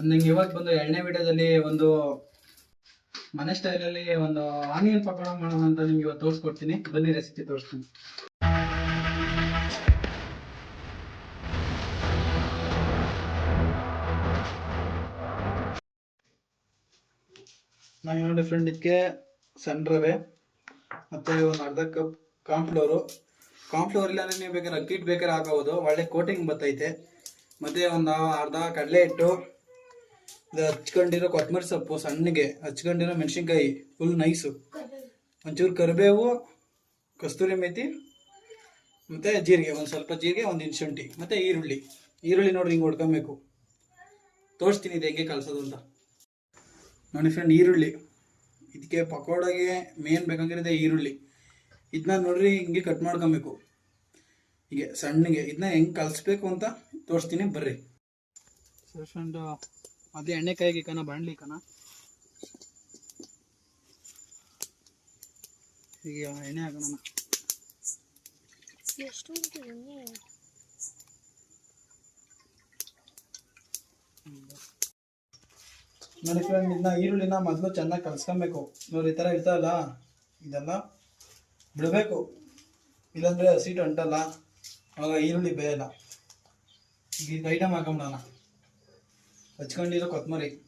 ನಿಂಗೆ ಇವತ್ತು ಬಂದು ಎರಡನೇ ವಿಡಿಯೋದಲ್ಲಿ ಒಂದು ಮನೆ ಸ್ಟೈಲಲ್ಲಿ ಒಂದು ಆನಿಯನ್ ಪಕೋಡ ಮಾಡೋಣ ಅಂತ ನಿಮ್ಗೆ ಇವತ್ತು ತೋರಿಸ್ಕೊಡ್ತೀನಿ. ಬನ್ನಿ ರೆಸಿಪಿ ತೋರಿಸ್ತೀನಿ. ನಾನು ನೋಡಿ ಫ್ರೆಂಡ್ ಇದಕ್ಕೆ ಸಣ್ಣ ರವೆ, ಮತ್ತೆ ಒಂದು ಅರ್ಧ ಕಪ್ ಕಾಂಫ್ಲೋರು ಕಾಂಫ್ಲೋರ್ ಇಲ್ಲ ಅಂದ್ರೆ ನೀವು ಬೇಕಾದ್ರೆ ಅಕ್ಕಿ ಬೇಕಾದ್ರೆ ಹಾಕೋಬೋದು. ಒಳ್ಳೆ ಕೋಟಿಂಗ್ ಬರ್ತೈತೆ. ಮತ್ತೆ ಒಂದು ಅರ್ಧ ಕಡಲೆ ಹಿಟ್ಟು ಇದು ಹಚ್ಕೊಂಡಿರೋ ಕೊತ್ತಂಬರಿ ಸೊಪ್ಪು ಸಣ್ಣಗೆ, ಹಚ್ಕೊಂಡಿರೋ ಮೆಣಸಿನ್ಕಾಯಿ ಫುಲ್ ನೈಸು ಒಂಚೂರು ಕರಿಬೇವು, ಕಸ್ತೂರಿ ಮೇಥಿ ಮತ್ತೆ ಜೀರಿಗೆ, ಒಂದು ಸ್ವಲ್ಪ ಜೀರಿಗೆ, ಒಂದು ಇಂಚು ಶುಂಠಿ, ಮತ್ತೆ ಈರುಳ್ಳಿ. ಈರುಳ್ಳಿ ನೋಡ್ರಿ ಹಿಂಗೆ ಹೊಡ್ಕೊಬೇಕು ತೋರಿಸ್ತೀನಿ ಇದು ಹೆಂಗೆ ಕಲಸೋದು ಅಂತ. ನೋಡಿ ಫ್ರೆಂಡ್ ಈರುಳ್ಳಿ. ಇದಕ್ಕೆ ಪಕೋಡಾಗೆ ಮೇನ್ ಬೇಕಾಗಿರೋದೆ ಈರುಳ್ಳಿ. ಇದನ್ನ ನೋಡ್ರಿ ಹಿಂಗೆ ಕಟ್ ಮಾಡ್ಕೊಬೇಕು. ಹೀಗೆ ಸಣ್ಣಗೆ ಇದನ್ನ ಹೆಂಗೆ ಕಲಿಸ್ಬೇಕು ಅಂತ ತೋರಿಸ್ತೀನಿ, ಬರ್ರಿ. ಫ್ರೆಂಡ್ ಅದೇ ಎಣ್ಣೆ ಕೈಗೆ ಕಣ ಬಾಣಲಿ ಕಣ. ಈಗ ಎಣ್ಣೆ ಹಾಕೋಣ ಎಷ್ಟು? ನೋಡಿ ಫ್ರೆಂಡ್ ಇದನ್ನ ಈರುಳ್ಳಿನ ಮೊದಲು ಚೆನ್ನಾಗಿ ಕಲಸ್ಕೊಬೇಕು. ನೋಡಿ ಈ ಥರ ಇರ್ತಾವಲ್ಲ ಇದೆಲ್ಲ ಬಿಡಬೇಕು. ಇಲ್ಲಾಂದ್ರೆ ಹಸಿಟ್ಟು ಅಂಟಲ್ಲ ಅವಾಗ ಈರುಳ್ಳಿ ಬೇಯಲ್ಲ. ಈಗ ಇದು ಐಟಮ್ ಹಾಕೊಂಬಿಡೋಣ. ಹಚ್ಕೊಂಡಿರೋ ಕೊತ್ತಂಬರಿ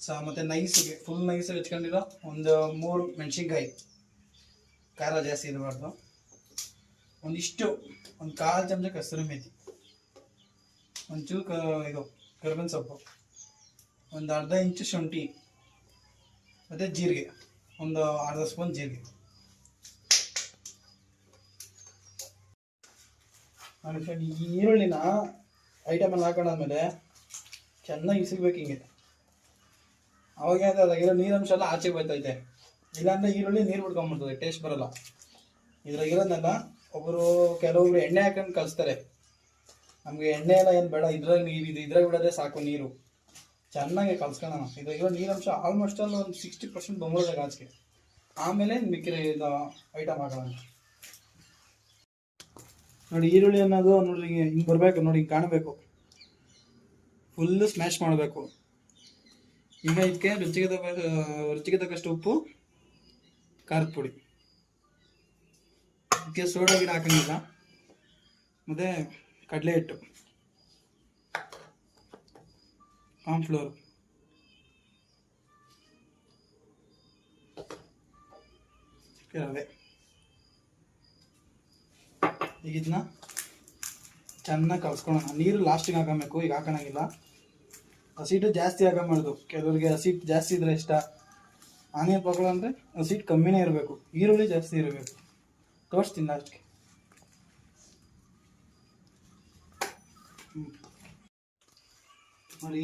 ಸಾ, ಮತ್ತು ನೈಸಿಗೆ ಫುಲ್ ನೈಸಿಗೆ ಹಚ್ಕೊಂಡಿರೋ ಒಂದು ಮೂರು ಮೆಣಸಿನ್ಕಾಯಿ. ಖಾರ ಜಾಸ್ತಿ ಇರಬಾರ್ದು. ಒಂದಿಷ್ಟು, ಒಂದು ಕಾಲು ಚಮಚ ಕಸ್ತೂರಿ ಮೇಥಿ. ಒಂಚೂರು ಕ, ಇದು, ಕರ್ಬೇವಿನ ಸೊಪ್ಪು. ಒಂದು ಅರ್ಧ ಇಂಚು ಶುಂಠಿ. ಮತ್ತು ಜೀರಿಗೆ. ಒಂದು ಅರ್ಧ ಸ್ಪೂನ್ ಜೀರಿಗೆ. ಈ ಈರುಳ್ಳಿನ ಐಟಮಲ್ಲಿ ಹಾಕೊಂಡಾದ್ಮೇಲೆ ಚೆನ್ನಾಗಿ ಇಸಿಗ್ಬೇಕು ಹಿಂಗೆ. ಅವಾಗ ಅದಾಗಿರೋ ನೀರಂಶ ಎಲ್ಲ ಆಚೆಗೆ ಬರ್ತೈತೆ ಇಲ್ಲಾಂದ್ರೆ ಈರುಳ್ಳಿ ನೀರು ಬಿಡ್ಕೊಂಡ್ಬಿಡ್ತದೆ ಟೇಸ್ಟ್ ಬರಲ್ಲ. ಇದ್ರಾಗಿರೋದನ್ನೆಲ್ಲ ಒಬ್ಬರು ಕೆಲವೊಬ್ರು ಎಣ್ಣೆ ಹಾಕೊಂಡು ಕಲಿಸ್ತಾರೆ. ನಮಗೆ ಎಣ್ಣೆ ಎಲ್ಲ ಏನು ಬೇಡ, ಇದ್ರಾಗ ನೀರು ಇದು, ಇದ್ರಾಗ ಬಿಡೋದೇ ಸಾಕು ನೀರು. ಚೆನ್ನಾಗಿ ಕಲ್ಸ್ಕೊಳ್ಳೋಣ ಇದ್ರಾಗಿರೋ ನೀರಂಶ ಆಲ್ಮೋಸ್ಟ್ ಅಲ್ಲಿ ಒಂದು ಸಿಕ್ಸ್ಟಿ ಪರ್ಸೆಂಟ್ ಬಂದ್ಬಿಡೋದಾಗ ಆಚೆಗೆ ಆಮೇಲೆ ಮಿಕ್ಕಿರೋ ಇದು ಐಟಮ್ ಹಾಕೋಣ. ನೋಡಿ ಈರುಳ್ಳಿ ಅನ್ನೋದು ನೋಡಿ ಹಿಂಗೆ ಬರಬೇಕು, ನೋಡಿ ಕಾಣಬೇಕು. ಫುಲ್ಲು ಸ್ಮ್ಯಾಶ್ ಮಾಡಬೇಕು. ಈಗ ಇದಕ್ಕೆ ರುಚಿಗೆ ತಕ್ಕ ರುಚಿಗೆ ತಕ್ಕಷ್ಟು ಉಪ್ಪು, ಖಾರದ ಪುಡಿ. ಇದಕ್ಕೆ ಸೋಡಾ ಗಿಡ ಹಾಕಂಗಿಲ್ಲ. ಮತ್ತೆ ಕಡಲೆ ಹಿಟ್ಟು. ಕಾರ್ನ್ಫ್ಲೋರ್ ರವೆ. ಈಗ ಇದನ್ನ ಚೆನ್ನಾಗಿ ಕಲ್ಸ್ಕೊಳ್ಳೋಣ ನೀರು ಲಾಸ್ಟಿಗೆ ಹಾಕಬೇಕು ಈಗ ಹಾಕೋಣಂಗಿಲ್ಲ. ಹಸಿಟ್ಟು ಜಾಸ್ತಿ ಹಾಕಬಾರ್ದು ಕೆಲವರಿಗೆ ಹಸಿಟ್ಟು ಜಾಸ್ತಿ ಇದ್ರೆ ಇಷ್ಟ. ಆನೆ ಪಕೋಡ ಅಂದರೆ ಹಸಿಟ್ಟು ಕಮ್ಮಿನೇ ಇರಬೇಕು. ಈರುಳ್ಳಿ ಜಾಸ್ತಿ ಇರಬೇಕು. ತೋರಿಸ್ತೀನಿ ಲಾಸ್ಟ್ಗೆ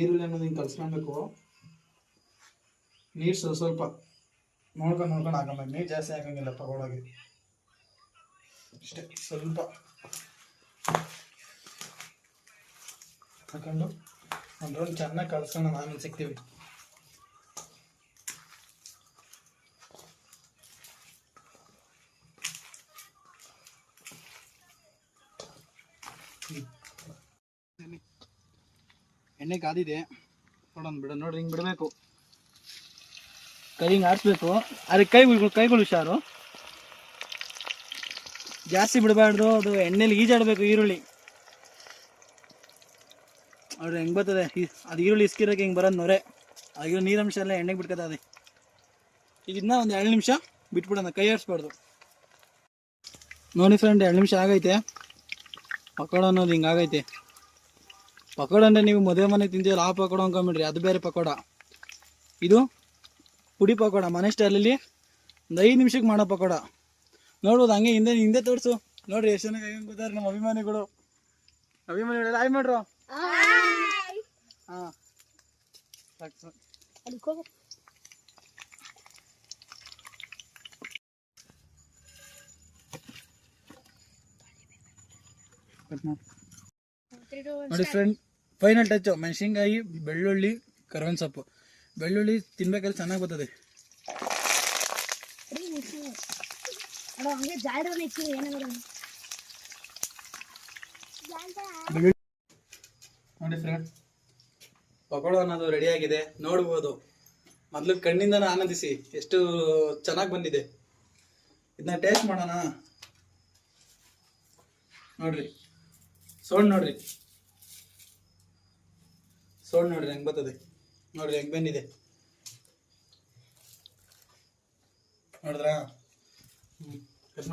ಈರುಳ್ಳಿ ಅನ್ನೋದು ಹಿಂಗೆ ಕಲ್ಸ್ಕೊಬೇಕು. ನೀರು ಸ್ವಲ್ಪ ಸ್ವಲ್ಪ ನೋಡ್ಕೊಂಡು ನೋಡ್ಕೊಂಡು ಹಾಕೊಂಬೇಕು ನೀರು ಜಾಸ್ತಿ ಹಾಕಂಗಿಲ್ಲ ಪಕೋಡಾಗೆ. ಅಷ್ಟೇ ಸ್ವಲ್ಪ. ಹಾಕೊಂಡು ಒಂದು ರೌಂಡ್ ಚೆನ್ನಾಗಿ ಕಳ್ಸೋಣ ಆಮೇಲೆ ಸಿಗ್ತೀವಿ ಎಣ್ಣೆ ಕಾದಿದೆ. ನೋಡೋಣ ಬಿಡ, ನೋಡ್ರಿ ಹಿಂಗೆ ಬಿಡಬೇಕು. ಕೈ ಹಿಂಗೆ ಆಡಿಸ್ಬೇಕು ಅದಕ್ಕೆ ಕೈ ಕೈಗಳು ಹುಷಾರು. ಜಾಸ್ತಿ ಬಿಡಬಾರ್ದು, ಅದು ಎಣ್ಣೆಲಿ ಈಜಾಡಬೇಕು ಈರುಳ್ಳಿ. ನೋಡ್ರಿ ಹೆಂಗೆ ಬರ್ತದೆ? ಅದು ಈರುಳ್ಳಿ ಇಸ್ಕಿರೋಕೆ ಹಿಂಗೆ ಬರೋದು ನೋರೆ. ಆಗಿರೋ ನೀರಂಶ ಎಲ್ಲ ಎಣ್ಣೆಗೆ ಬಿಟ್ಕೊತದೆ ಈಗ ಇದನ್ನ ಒಂದು ಎರಡು ನಿಮಿಷ ಬಿಟ್ಬಿಡೋಣ, ಕೈ ಆಡಿಸ್ಬಾರ್ದು. ನೋಡಿ ಫ್ರೆಂಡ್ ಎರಡು ನಿಮಿಷ ಆಗೈತೆ. ಪಕೋಡ ಅನ್ನೋದು ಹಿಂಗೆ ಆಗೈತೆ. ಪಕೋಡ ಅಂದರೆ ನೀವು ಮದುವೆ ಮನೆಗೆ ತಿಂತೀವಲ್ಲ ಆ ಪಕೋಡ ಅಂದ್ಕೊಂಬಿಡ್ರಿ ಅದು ಬೇರೆ ಪಕೋಡ. ಇದು ಪುಡಿ ಪಕೋಡ, ಮನೆ ಸ್ಟೈಲಲ್ಲಿ ಒಂದು ಐದು ನಿಮಿಷಕ್ಕೆ ಮಾಡೋ ಪಕೋಡ. ನೋಡ್ಬೋದು, ಹಂಗೆ ಹಿಂದೆ ಹಿಂದೆ ತೋರಿಸು. ನೋಡ್ರಿ, ಎಷ್ಟು ಚೆನ್ನಾಗಿ ಗೊತ್ತಾರೆ ನಮ್ಮ ಅಭಿಮಾನಿಗಳು. ಅಭಿಮಾನಿಗಳು ಆಯ್ ಮಾಡ್ರು. ಹಾಂ. ಅದಕ್ಕೆ ನೋಡಿ ಫ್ರೆಂಡ್ ಫೈನಲ್ ಟಚ್ಚು ಮೆಣಸಿನ್ಕಾಯಿ ಬೆಳ್ಳುಳ್ಳಿ ಕರ್ಬೇವಿನ ಸೊಪ್ಪು ಬೆಳ್ಳುಳ್ಳಿ ತಿನ್ಬೇಕಾದ್ರೆ ಚೆನ್ನಾಗಿ ಬರ್ತದೆ. ನೋಡಿ ನಿಲ್ಸು. ಪಕೋಡ ಅನ್ನೋದು ರೆಡಿ ಆಗಿದೆ, ನೋಡ್ಬೋದು. ಮೊದಲು ಕಣ್ಣಿಂದ ಆನಂದಿಸಿ, ಎಷ್ಟು ಚೆನ್ನಾಗಿ ಬಂದಿದೆ. ಇದನ್ನ ಟೇಸ್ಟ್ ಮಾಡೋಣ. ನೋಡ್ರಿ. ಸೋಣ್ ನೋಡ್ರಿ. ಸೋಣ್ ನೋಡ್ರಿ, ಹೆಂಗ್ ಬರ್ತದೆ. ನೋಡ್ರಿ, ಹೆಂಗ್ ಬಂದಿದೆ. ನೋಡಿದ್ರಾ? ಹ್ಮ್.